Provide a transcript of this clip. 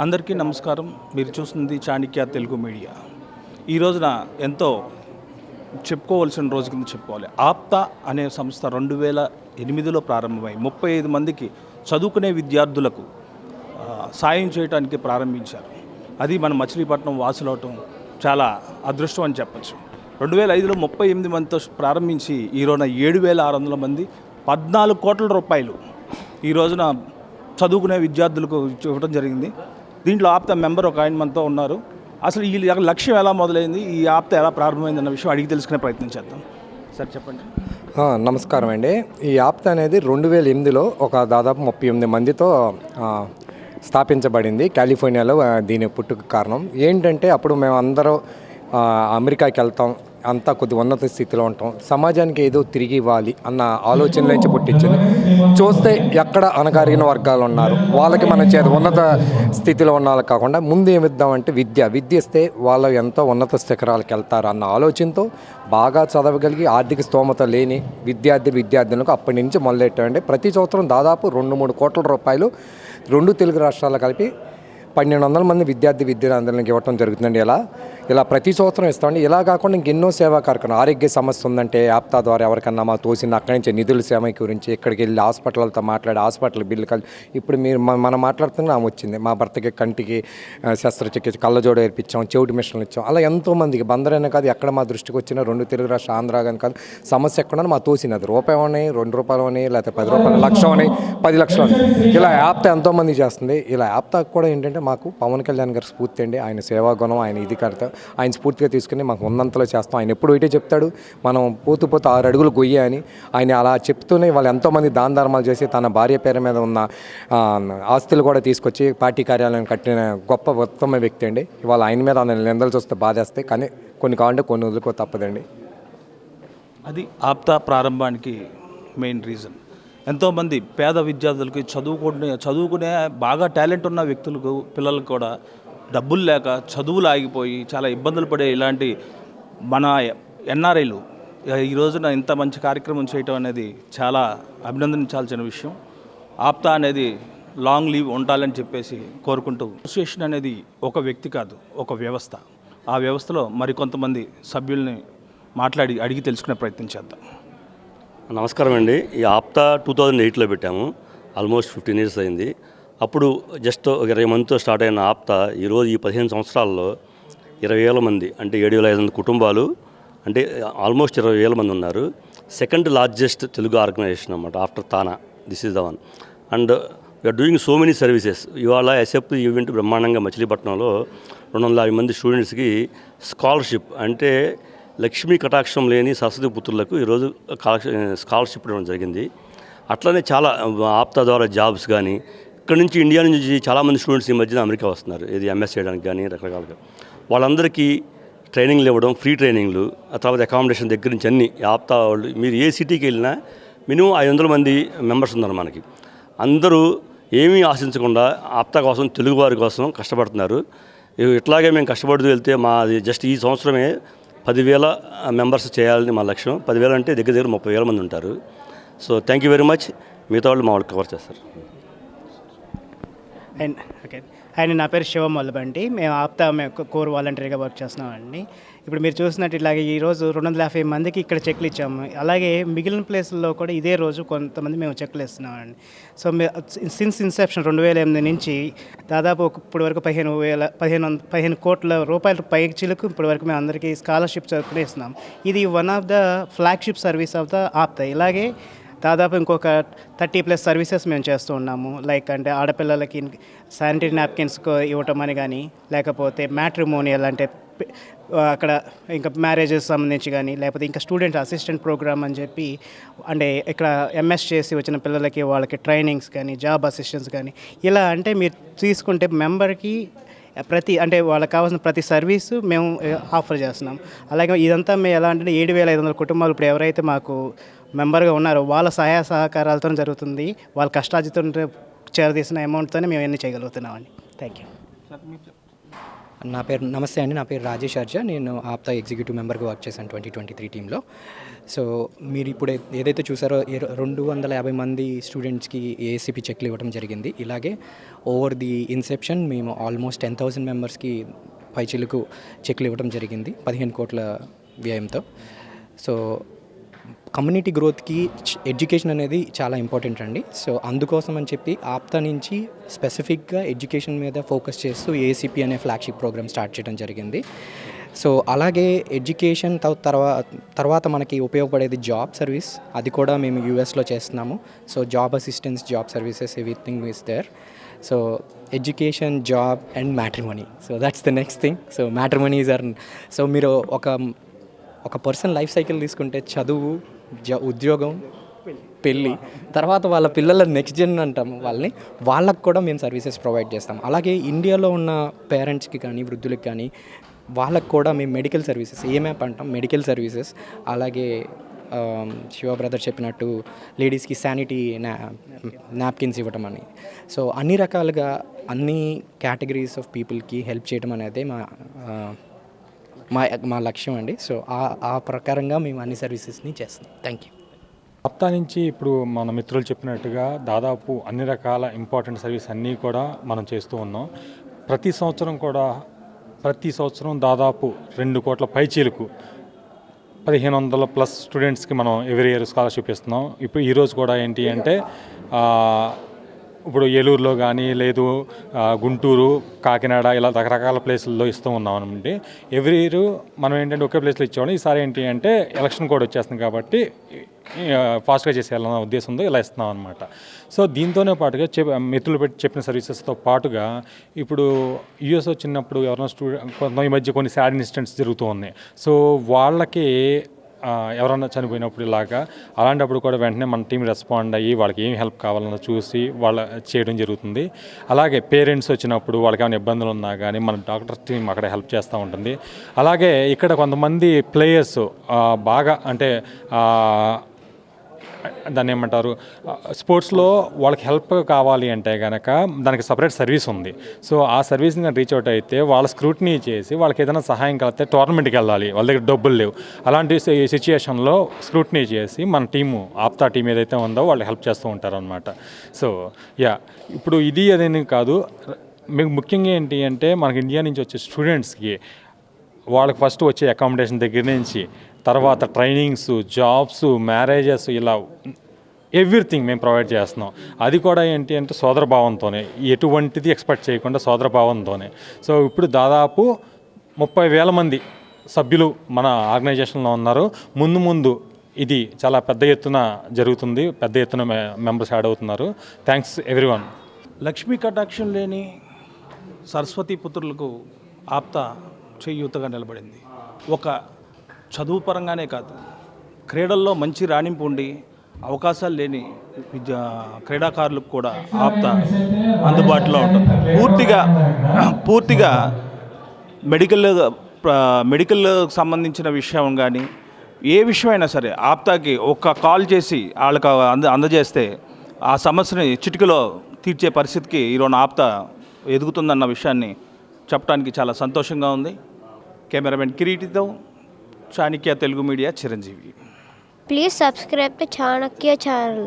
అందరికీ నమస్కారం. మీరు చూస్తుంది చాణిక్య తెలుగు మీడియా. ఈ రోజున ఎంతో చెప్పుకోవాల్సిన రోజు కింద చెప్పుకోవాలి. ఆప్తా అనే సంస్థ రెండు వేల ఎనిమిదిలో ప్రారంభమై ముప్పై ఐదు మందికి చదువుకునే విద్యార్థులకు సాయం చేయడానికి ప్రారంభించారు. అది మన మచిలీపట్నం వాసులవటం చాలా అదృష్టం అని చెప్పచ్చు. రెండు వేల ఐదులో ముప్పై ఎనిమిది మందితో ప్రారంభించి ఈ రోజున ఏడు వేల ఆరు వందల మంది పద్నాలుగు కోట్ల రూపాయలు ఈ రోజున చదువుకునే విద్యార్థులకు ఇవ్వడం జరిగింది. దీంట్లో ఆప్త మెంబర్ ఒక ఆయన మనతో ఉన్నారు. అసలు ఈ లక్ష్యం ఎలా మొదలైంది? ఈ ఆప్త ఎలా ప్రారంభమైంది అన్న విషయం అడిగి తెలుసుకునే ప్రయత్నం చేద్దాం. సార్ చెప్పండి. నమస్కారం అండి. ఈ ఆప్త అనేది రెండు వేల ఎనిమిదిలో ఒక దాదాపు ముప్పై ఎనిమిది మందితో స్థాపించబడింది. కాలిఫోర్నియాలో దీని పుట్టుకు కారణం. ఏంటంటే అప్పుడు మేము అందరూ అమెరికాకి వెళ్తాం. అంతా కొద్ది ఉన్నత స్థితిలో ఉంటాం. సమాజానికి ఏదో తిరిగి ఇవ్వాలి అన్న ఆలోచన నుంచి పుట్టించింది. చూస్తే ఎక్కడ అనగారిన వర్గాలు ఉన్నారు. వాళ్ళకి మనం చేత ఉన్నత స్థితిలో ఉన్న వాళ్ళు కాకుండా ముందు ఏమిద్దామంటే విద్య. విద్య ఇస్తే వాళ్ళు ఎంతో ఉన్నత శిఖరాలకు వెళ్తారు అన్న ఆలోచనతో బాగా చదవగలిగి ఆర్థిక స్తోమత లేని విద్యార్థి విద్యార్థులకు అప్పటి నుంచి మొదలెట్టామండి ప్రతి సంవత్సరం దాదాపు రెండు మూడు కోట్ల రూపాయలు రెండు తెలుగు రాష్ట్రాలు కలిపి పన్నెండు వందల మంది విద్యార్థి విద్యార్థులకు ఇవ్వటం జరుగుతుందండి. ఇలా ఇలా ప్రతి సంవత్సరం ఇస్తామండి. ఇలా కాకుండా ఇంకెన్నో సేవా కార్యక్రమం ఆరోగ్య సమస్య ఉందంటే యాప్తా ద్వారా ఎవరికన్నా మా తోసిన అక్కడి నుంచి నిధుల సేవ గురించి ఇక్కడికి వెళ్ళి హాస్పిటల్తో మాట్లాడి హాస్పిటల్ బిల్లు కలిసి ఇప్పుడు మీరు మనం మాట్లాడుతున్న ఆమె వచ్చింది. మా భర్తకి కంటికి శస్త్రచికిత్స కళ్ళజోడు ఏర్పించాం చెవిటి మిషన్లు ఇచ్చాం. అలా ఎంతోమందికి బందరైనా కాదు ఎక్కడ మా దృష్టికి వచ్చిన రెండు తెలుగు రాష్ట్ర ఆంధ్ర కానీ కాదు సమస్య ఎక్కడ మా తోసినది. రూపాయి అని రెండు రూపాయలు అని లేకపోతే పది రూపాయలు లక్ష అని పది లక్షలు అని ఇలా యాప్తా ఎంతోమంది చేస్తుంది. ఇలా యాప్తా కూడా ఏంటంటే మాకు పవన్ కళ్యాణ్ గారి స్ఫూర్తి అండి. ఆయన సేవా గుణం ఆయన ఇది కడతా ఆయన స్ఫూర్తిగా తీసుకుని మాకు ఉన్నంతలో చేస్తాం. ఆయన ఎప్పుడు ఇటే చెప్తాడు మనం పోతూ పోతూ ఆరు అడుగులు గొయ్యి అని. ఆయన అలా చెప్తూనే వాళ్ళు ఎంతోమంది దాన ధర్మాలు చేసి తన భార్య పేరు మీద ఉన్న ఆస్తులు కూడా తీసుకొచ్చి పార్టీ కార్యాలయం కట్టిన గొప్ప ఉత్తమ వ్యక్తి అండి. ఇవాళ ఆయన మీద ఆయన నిందలు చూస్తే బాధేస్తాయి. కానీ కొన్ని కావాలంటే కొన్ని వదులుకో తప్పదండి. అది ఆప్తా ప్రారంభానికి మెయిన్ రీజన్. ఎంతోమంది పేద విద్యార్థులకి చదువుకునే చదువుకునే బాగా టాలెంట్ ఉన్న వ్యక్తులకు పిల్లలకు కూడా డబ్బులు లేక చదువులు ఆగిపోయి చాలా ఇబ్బందులు పడే ఇలాంటి మన ఎన్ఆర్ఐలు ఈ రోజున ఇంత మంచి కార్యక్రమం చేయటం అనేది చాలా అభినందించాల్సిన విషయం. ఆప్తా అనేది లాంగ్ లీవ్ ఉండాలని చెప్పేసి కోరుకుంటూ అసోసియేషన్ అనేది ఒక వ్యక్తి కాదు ఒక వ్యవస్థ. ఆ వ్యవస్థలో మరికొంతమంది సభ్యుల్ని మాట్లాడి అడిగి తెలుసుకునే ప్రయత్నం చేద్దాం. నమస్కారం అండి ఈ ఆప్తా టూ థౌజండ్ ఎయిట్లో పెట్టాము. ఆల్మోస్ట్ ఫిఫ్టీన్ ఇయర్స్ అయింది. అప్పుడు జస్ట్ ఒక ఇరవై మందితో స్టార్ట్ అయిన ఆప్త ఈరోజు ఈ పదిహేను సంవత్సరాల్లో ఇరవై వేల మంది అంటే ఏడు వేల ఐదు వందల కుటుంబాలు అంటే ఆల్మోస్ట్ ఇరవై వేల మంది ఉన్నారు. సెకండ్ లార్జెస్ట్ తెలుగు ఆర్గనైజేషన్ అనమాట after TANA this is the one. And we are doing so many services ఇవాళ ఎస్ఎఫ్ ఈవెంట్ బ్రహ్మాండంగా మచిలీపట్నంలో రెండు వందల యాభై మంది స్టూడెంట్స్కి స్కాలర్షిప్ అంటే లక్ష్మీ కటాక్షం లేని సరస్వతి పుత్రులకు ఈరోజు స్కాలర్షిప్ ఇవ్వడం జరిగింది. అట్లనే చాలా ఆప్తా ద్వారా జాబ్స్ కానీ ఇక్కడ నుంచి ఇండియా నుంచి చాలామంది స్టూడెంట్స్ ఈ మధ్యన అమెరికా వస్తున్నారు. ఇది ఎంఎస్ చేయడానికి కానీ రకరకాలుగా. వాళ్ళందరికీ ట్రైనింగ్లు ఇవ్వడం ఫ్రీ ట్రైనింగ్లు ఆ తర్వాత అకామిడేషన్ దగ్గర నుంచి అన్ని ఆప్తా వాళ్ళు మీరు ఏ సిటీకి వెళ్ళినా మినిమం ఐదు వందల మంది మెంబర్స్ ఉన్నారు మనకి. అందరూ ఏమీ ఆశించకుండా ఆప్తా కోసం తెలుగు వారి కోసం కష్టపడుతున్నారు. ఇట్లాగే మేము కష్టపడుతూ వెళ్తే మాది జస్ట్ ఈ సంవత్సరమే పదివేల మెంబర్స్ చేయాలని మా లక్ష్యం. పదివేల అంటే దగ్గర దగ్గర ముప్పై వేల మంది ఉంటారు. So thank you very much మిగతా వాళ్ళు మా వాళ్ళు కవర్ చేస్తారు. And okay. అండ్ నా పేరు శివం మల్లబండి మేము ఆప్తా మేము కోర్ వాలంటరీగా వర్క్ చేస్తున్నామండి. ఇప్పుడు మీరు చూసినట్టు ఇలాగే ఈరోజు రెండు వందల యాభై మందికి ఇక్కడ చెక్లు ఇచ్చాము. అలాగే మిగిలిన ప్లేస్లో కూడా ఇదే రోజు కొంతమంది మేము చెక్లు ఇస్తున్నామండి. సో సిన్స్ ఇన్సెప్షన్ రెండు వేల ఎనిమిది నుంచి దాదాపు ఇప్పటి వరకు పదిహేను వేల పదిహేను వంద- పదిహేను కోట్ల రూపాయల పై ఇప్పటి వరకు మేము అందరికీ స్కాలర్షిప్ చదువుకునే ఇస్తున్నాం. ఇది one of the flagship service of the APTA. ఇలాగే దాదాపు ఇంకొక థర్టీ ప్లస్ సర్వీసెస్ మేము చేస్తూ ఉన్నాము. లైక్ అంటే ఆడపిల్లలకి శానిటరీ నాప్కిన్స్ ఇవ్వటం అని కానీ లేకపోతే మ్యాట్రిమోనియల్ అంటే అక్కడ ఇంకా మ్యారేజెస్ సంబంధించి కానీ లేకపోతే ఇంకా స్టూడెంట్ అసిస్టెంట్ ప్రోగ్రామ్ అని చెప్పి అంటే ఇక్కడ ఎంఎస్ చేసి వచ్చిన పిల్లలకి వాళ్ళకి ట్రైనింగ్స్ కానీ జాబ్ అసిస్టెన్స్ కానీ ఇలా అంటే మీరు తీసుకుంటే మెంబర్కి ప్రతి అంటే వాళ్ళకి కావాల్సిన ప్రతి సర్వీసు మేము ఆఫర్ చేస్తున్నాం. అలాగే ఇదంతా మేము ఎలా అంటే ఏడు వేల ఐదు వందల కుటుంబాలు ఇప్పుడు ఎవరైతే మాకు మెంబర్గా ఉన్నారో. వాళ్ళ సహాయ సహకారాలతో జరుగుతుంది. వాళ్ళ కష్టార్జితం చేరదీసిన అమౌంట్తోనే మేము ఎన్ని చేయగలుగుతున్నామండి. Thank you. నా పేరు నమస్తే అండి. నా పేరు రాజేష్ అర్జా. నేను ఆప్తా ఎగ్జిక్యూటివ్ మెంబర్గా వర్క్ చేశాను ట్వంటీ ట్వంటీ త్రీ టీంలో సో మీరు ఇప్పుడు ఏదైతే చూసారో ఏ- రెండు వందల యాభై మంది స్టూడెంట్స్కి ఏసీపీ చెక్లు ఇవ్వడం జరిగింది. ఇలాగే ఓవర్ ది ఇన్సెప్షన్ మేము ఆల్మోస్ట్ టెన్ థౌసండ్ మెంబర్స్కి పైచిలకు చెక్లు ఇవ్వడం జరిగింది. పదిహేను కోట్ల వ్యయంతో. సో కమ్యూనిటీ గ్రోత్కి ఎడ్యుకేషన్ అనేది చాలా ఇంపార్టెంట్ అండి. సో అందుకోసం అని చెప్పి ఆప్తా నుంచి స్పెసిఫిక్గా ఎడ్యుకేషన్ మీద ఫోకస్ చేస్తూ ఏసీపీ అనే ఫ్లాగ్షిప్ ప్రోగ్రామ్ స్టార్ట్ చేయడం జరిగింది. సో అలాగే ఎడ్యుకేషన్ తర్వాత తర్వాత మనకి ఉపయోగపడేది జాబ్ సర్వీస్. అది కూడా మేము యూఎస్లో చేస్తున్నాము. So job assistance job services everything is there. So education job and matrimony. So that's the next thing. So matrimony is uh so మీరు ఒక ఒక పర్సన్ లైఫ్ సైకిల్ తీసుకుంటే చదువు ఉద్యోగం పెళ్ళి. తర్వాత వాళ్ళ పిల్లల నెక్స్ట్ జన్ అంటాం వాళ్ళని. వాళ్ళకు కూడా మేము సర్వీసెస్ ప్రొవైడ్ చేస్తాం. అలాగే ఇండియాలో ఉన్న పేరెంట్స్కి కానీ వృద్ధులకు కానీ వాళ్ళకు కూడా మేము మెడికల్ సర్వీసెస్ ఏ అంటాం మెడికల్ సర్వీసెస్ అలాగే శివ బ్రదర్ చెప్పినట్టు లేడీస్కి శానిటీ నా నాప్కిన్స్ ఇవ్వటం అని. సో అన్ని రకాలుగా అన్ని కేటగిరీస్ ఆఫ్ పీపుల్కి హెల్ప్ చేయడం అనేది మా మా మా లక్ష్యం అండి. సో ఆ ఆ ప్రకారంగా మేము అన్ని సర్వీసెస్ని చేస్తాం థ్యాంక్ యూ. హప్తా నుంచి ఇప్పుడు మన మిత్రులు చెప్పినట్టుగా దాదాపు అన్ని రకాల ఇంపార్టెంట్ సర్వీస్ అన్నీ కూడా మనం చేస్తూ ఉన్నాం. ప్రతి సంవత్సరం కూడా ప్రతి సంవత్సరం దాదాపు రెండు కోట్ల పైచీలకు పదిహేను వందల ప్లస్ స్టూడెంట్స్కి మనం ఎవరీ ఇయర్ స్కాలర్షిప్ ఇస్తున్నాం. ఇప్పుడు ఈరోజు కూడా ఏంటి అంటే ఇప్పుడు ఏలూరులో కానీ లేదు గుంటూరు కాకినాడ ఇలా రకరకాల ప్లేసుల్లో ఇస్తూ ఉన్నాం అనమాట ఎవ్రీ ఇయర్ మనం ఏంటంటే ఒకే ప్లేస్లో ఇచ్చేవాళ్ళం. ఈసారి ఏంటి అంటే ఎలక్షన్ కూడా వచ్చేస్తుంది కాబట్టి ఫాస్ట్గా చేసేయాలన్న ఉద్దేశంతో ఇలా ఇస్తున్నాం అనమాట సో దీంతోనే పాటుగా చెప్ మిత్రులు పెట్టి చెప్పిన సర్వీసెస్తో పాటుగా ఇప్పుడు యూఎస్ వచ్చినప్పుడు ఎవరైనా స్టూడెంట్ కొంత ఈ మధ్య కొన్ని సాడ్ ఇన్సిడెంట్స్ జరుగుతూ ఉన్నాయి. సో వాళ్ళకి ఎవరన్నా చనిపోయినప్పుడు ఇలాగా అలాంటప్పుడు కూడా వెంటనే మన టీం రెస్పాండ్ అయ్యి వాళ్ళకి ఏం హెల్ప్ కావాలన్నా చూసి వాళ్ళ చేయడం జరుగుతుంది. అలాగే పేరెంట్స్ వచ్చినప్పుడు వాళ్ళకి ఏమైనా ఇబ్బందులు ఉన్నా కానీ మన డాక్టర్ టీం అక్కడ హెల్ప్ చేస్తూ ఉంటుంది. అలాగే ఇక్కడ కొంతమంది ప్లేయర్స్ బాగా అంటే దాన్ని ఏమంటారు? స్పోర్ట్స్లో వాళ్ళకి హెల్ప్ కావాలి అంటే కనుక దానికి సపరేట్ సర్వీస్ ఉంది. సో ఆ సర్వీస్ని కానీ రీచ్ అవుట్ అయితే వాళ్ళ స్క్రూటినీ చేసి వాళ్ళకి ఏదైనా సహాయం కలిగితే టోర్నమెంట్కి వెళ్ళాలి. వాళ్ళ దగ్గర డబ్బులు లేవు. అలాంటి సిచ్యుయేషన్లో స్క్రూటినీ చేసి మన టీము ఆప్తా టీం ఏదైతే ఉందో వాళ్ళు హెల్ప్ చేస్తూ ఉంటారు అనమాట సో యా ఇప్పుడు ఇది అదేని కాదు. మీకు ముఖ్యంగా ఏంటి అంటే మనకి ఇండియా నుంచి వచ్చే స్టూడెంట్స్కి వాళ్ళకి ఫస్ట్ వచ్చే అకామిడేషన్ దగ్గర నుంచి తర్వాత ట్రైనింగ్స్ జాబ్స్ మ్యారేజెస్ ఇలా ఎవ్రీథింగ్ మేము ప్రొవైడ్ చేస్తున్నాం. అది కూడా ఏంటి అంటే సోదర భావంతోనే. ఎటువంటిది ఎక్స్పెక్ట్ చేయకుండా సోదర భావంతోనే. సో ఇప్పుడు దాదాపు ముప్పై వేల మంది సభ్యులు మన ఆర్గనైజేషన్లో ఉన్నారు. ముందు ముందు ఇది చాలా పెద్ద ఎత్తున జరుగుతుంది. పెద్ద ఎత్తున మెంబర్స్ యాడ్ అవుతున్నారు. Thanks everyone. లక్ష్మీ కటాక్షం లేని సరస్వతి పుత్రులకు ఆప్త చేయూతగా నిలబడింది. ఒక చదువు పరంగానే కాదు. క్రీడల్లో మంచి రాణింపు ఉండి అవకాశాలు లేని విద్యా క్రీడాకారులకు కూడా ఆప్త అందుబాటులో ఉంటుంది. పూర్తిగా పూర్తిగా మెడికల్ మెడికల్ సంబంధించిన విషయం కానీ ఏ విషయమైనా సరే ఆప్తాకి ఒక్క కాల్ చేసి వాళ్ళకి అంద అందజేస్తే ఆ సమస్యని చిటికలో తీర్చే పరిస్థితికి ఈరోజు ఆప్త ఎదుగుతుందన్న విషయాన్ని చెప్పడానికి చాలా సంతోషంగా ఉంది. Cameraman కిరీటితో Chanakya Telugu media Chiranjeevi please subscribe to Chanakya channel